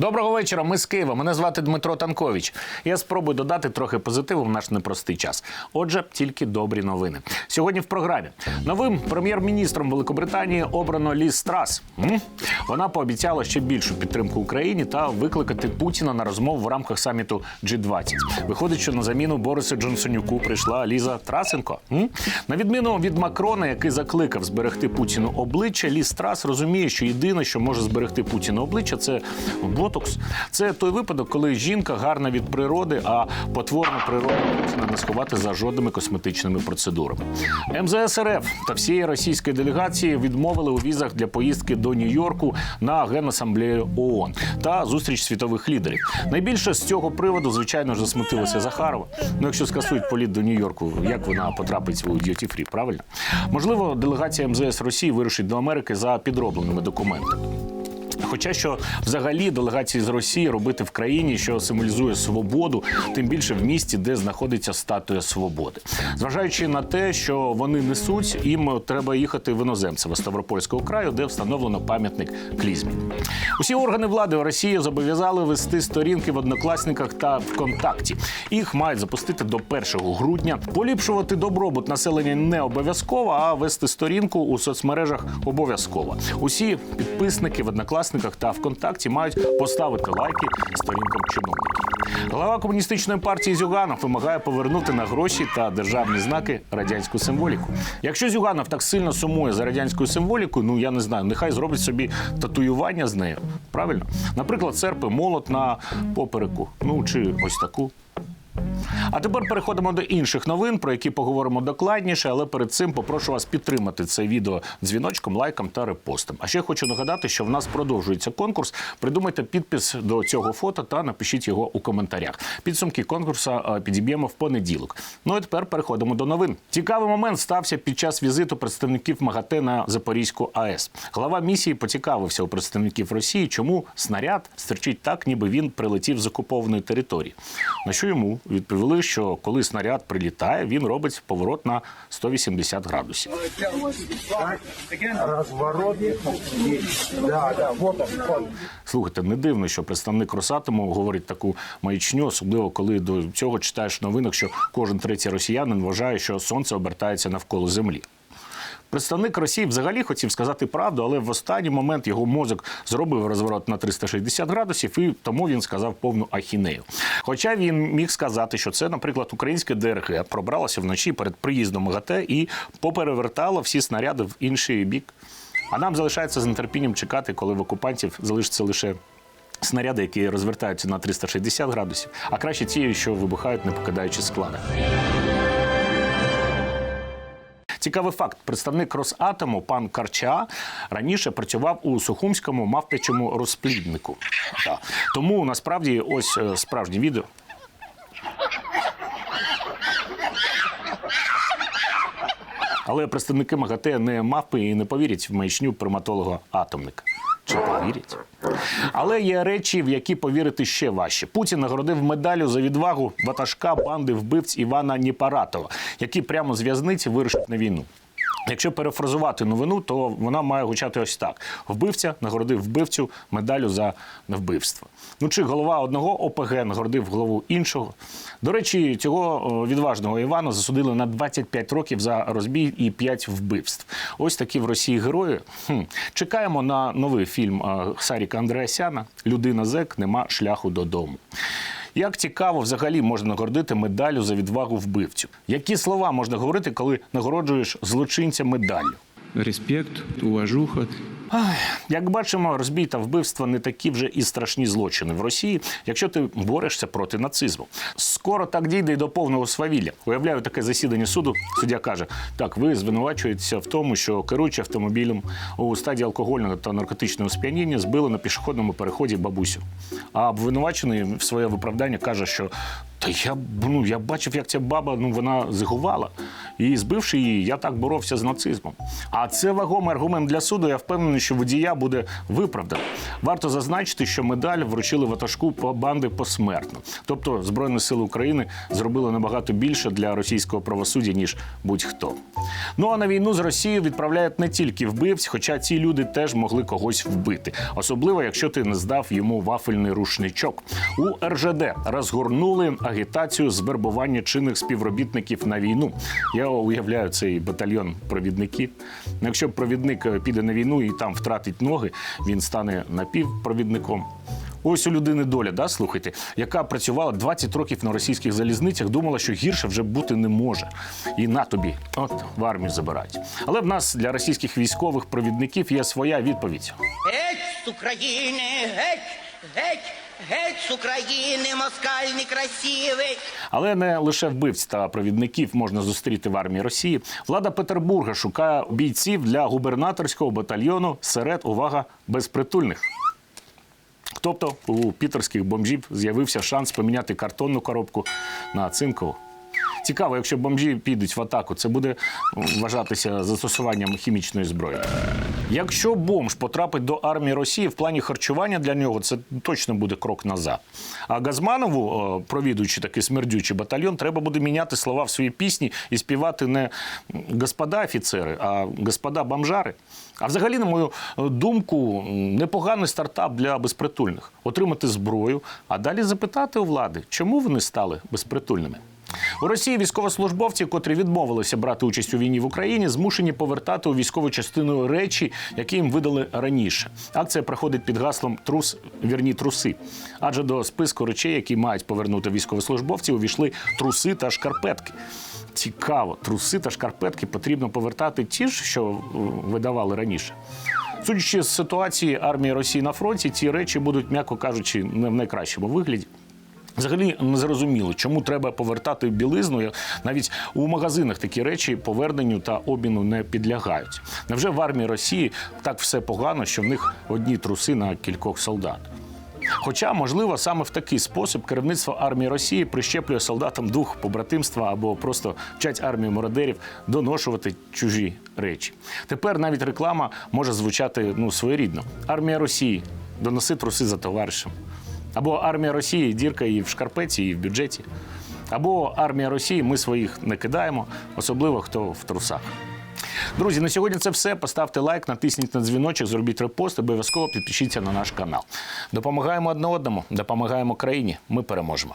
Доброго вечора. Ми з Києва. Мене звати Дмитро Танкович. Я спробую додати трохи позитиву в наш непростий час. Отже, тільки добрі новини. Сьогодні в програмі новим прем'єр-міністром Великобританії обрано Ліз Трас. М? Вона пообіцяла ще більшу підтримку Україні та викликати Путіна на розмову в рамках саміту G20. Виходить, що на заміну Борису Джонсонюку прийшла Ліза Трасенко. На відміну від Макрона, який закликав зберегти Путіну обличчя, Ліз Трас розуміє, що єдине, що може зберегти Путіну обличчя, це ботокс. Це той випадок, коли жінка гарна від природи, а потворна природа Путіна не сховати за жодними косметичними процедурами. МЗС РФ та всієї російської делегації відмовили у візах для поїздки до Нью-Йорку на генасамблею ООН та зустріч світових лідерів. Найбільше з цього приводу, звичайно ж, засмутилася Захарова. Ну, якщо скасують політ до Нью-Йорку, як вона потрапить у Duty Free, правильно? Можливо, делегація МЗС Росії вирушить до Америки за підробленими документами. Хоча що взагалі делегації з Росії робити в країні, що символізує свободу, тим більше в місті, де знаходиться статуя свободи, зважаючи на те, що вони несуть, їм треба їхати в іноземцево Ставропольського краю, де встановлено пам'ятник клізмі. Усі органи влади Росії зобов'язали вести сторінки в однокласниках та ВКонтакті. Їх мають запустити до 1 грудня. Поліпшувати добробут населення не обов'язково, а вести сторінку у соцмережах обов'язково. Усі підписники в однокласниках та ВКонтакті мають поставити лайки сторінкам чиновників. Глава комуністичної партії Зюганов вимагає повернути на гроші та державні знаки радянську символіку. Якщо Зюганов так сильно сумує за радянською символікою, ну я не знаю, нехай зробить собі татуювання з нею. Правильно? Наприклад, серпи молот на попереку. Ну чи ось таку. А тепер переходимо до інших новин, про які поговоримо докладніше. Але перед цим попрошу вас підтримати це відео дзвіночком, лайком та репостом. А ще хочу нагадати, що в нас продовжується конкурс. Придумайте підпис до цього фото та напишіть його у коментарях. Підсумки конкурсу е, підіб'ємо в понеділок. Ну і тепер переходимо до новин. Цікавий момент стався ппід час візиту представників МАГАТЕ на Запорізьку АЕС. Глава місії поцікавився у представників Росії, чому снаряд стерчить так, ніби він прилетів з окупованої території. На що йому відповіли, що коли снаряд прилітає, він робить поворот на 180 градусів. Слухайте, не дивно, що представник Росатому говорить таку маячню, особливо коли до цього читаєш новинок, що кожен третій росіянин вважає, що сонце обертається навколо землі. Представник Росії взагалі хотів сказати правду, але в останній момент його мозок зробив розворот на 360 градусів, і тому він сказав повну ахінею. Хоча він міг сказати, що це, наприклад, українське ДРГ пробралося вночі перед приїздом МАГАТЕ і поперевертало всі снаряди в інший бік. А нам залишається з нетерпінням чекати, коли в окупантів залишиться лише снаряди, які розвертаються на 360 градусів, а краще ті, що вибухають, не покидаючи склада. Цікавий факт: представник Росатому пан Карча раніше працював у Сухумському мавпячому розпліднику. Да. Тому насправді ось е, справжнє відео. Але представники МАГАТЕ не мавпи і не повірять в маячню приматолога атомника. Чи повірять? Але є речі, в які повірити ще важче. Путін нагородив медалю за відвагу ватажка банди вбивць Івана Ніпаратова, який прямо з в'язниці вирушить на війну. Якщо перефразувати новину, то вона має гучати ось так: вбивця нагородив вбивцю медалю за вбивство. Ну чи голова одного ОПГ нагородив голову іншого. До речі, цього відважного Івана засудили на 25 років за розбій і 5 вбивств. Ось такі в Росії герої. Хм. Чекаємо на новий фільм е, Саріка Андреасяна Людина зек нема шляху додому. Як цікаво, взагалі можна нагородити медаллю за відвагу вбивцю. Які слова можна говорити, коли нагороджуєш злочинця медаллю? респект, уважуха. Як бачимо, розбій та вбивства не такі вже і страшні злочини в Росії, якщо ти борешся проти нацизму. Скоро так дійде й до повного свавілля. Уявляю таке засідання суду. Суддя каже: так, ви звинувачуєтеся в тому, що керуючи автомобілем у стадії алкогольного та наркотичного сп'яніння збили на пішохідному переході бабусю. А обвинувачений в своє виправдання каже, що Та я, ну, я бачив, як ця баба ну, вона зигувала. І збивши її, я так боровся з нацизмом. А це вагомий аргумент для суду. Я впевнений, що водія буде виправдано. Варто зазначити, що медаль вручили ватажку по банди посмертно. Тобто Збройні сили України зробили набагато більше для російського правосуддя, ніж будь-хто. Ну а на війну з Росією відправляють не тільки вбивць, хоча ці люди теж могли когось вбити, особливо якщо ти не здав йому вафельний рушничок. У РЖД розгорнули агітацію з вербування чинних співробітників на війну. Я уявляю цей батальйон провідників. Ну, Якщо провідник е, піде на війну і там втратить ноги, він стане напівпровідником. Ось у людини доля, да, слухайте, яка працювала 20 років на російських залізницях, думала, що гірше вже бути не може. І на тобі, от в армію забирають. Але в нас для російських військових провідників є своя відповідь. Геть з України, геть, геть, геть з України, москаль некрасивий. Але не лише вбивць та провідників можна зустріти в армії Росії. Влада Петербурга шукає бійців для губернаторського батальйону серед увага безпритульних. Тобто у пітерських бомжів з'явився шанс поміняти картонну коробку на цинкову. Цікаво, якщо бомжі підуть в атаку, це буде вважатися застосуванням хімічної зброї. Якщо бомж потрапить до армії Росії в плані харчування для нього, це точно буде крок назад. А Газманову, е, провідуючи такий смердючий батальйон, треба буде міняти слова в своїй пісні і співати не господа офіцери, а господа бомжари. А взагалі, на мою е, думку, непоганий стартап для безпритульних отримати зброю, а далі запитати у влади, чому вони стали безпритульними. У Росії військовослужбовці, котрі відмовилися брати участь у війні в Україні, змушені повертати у військову частину речі, які їм видали раніше. Акція проходить під гаслом Трус вірні труси. Адже до списку речей, які мають повернути військовослужбовці, увійшли труси та шкарпетки. Цікаво, труси та шкарпетки потрібно повертати ті ж, що видавали раніше. Судячи з ситуації армії Росії на фронті, ці речі будуть, м'яко кажучи, не в найкращому вигляді. Взагалі не зрозуміло, чому треба повертати білизну. Навіть у магазинах такі речі поверненню та обміну не підлягають. Невже в армії Росії так все погано, що в них одні труси на кількох солдат? Хоча, можливо, саме в такий спосіб керівництво армії Росії прищеплює солдатам дух побратимства або просто вчать армію мародерів доношувати чужі речі. Тепер навіть реклама може звучати ну своєрідно. Армія Росії доноси труси за товаришем. Або армія Росії дірка і в шкарпеці, і в бюджеті. Або армія Росії ми своїх не кидаємо, особливо хто в трусах. Друзі, на сьогодні це все. Поставте лайк, натисніть на дзвіночок, зробіть репост, обов'язково підпишіться на наш канал. Допомагаємо одне одному, допомагаємо країні. Ми переможемо.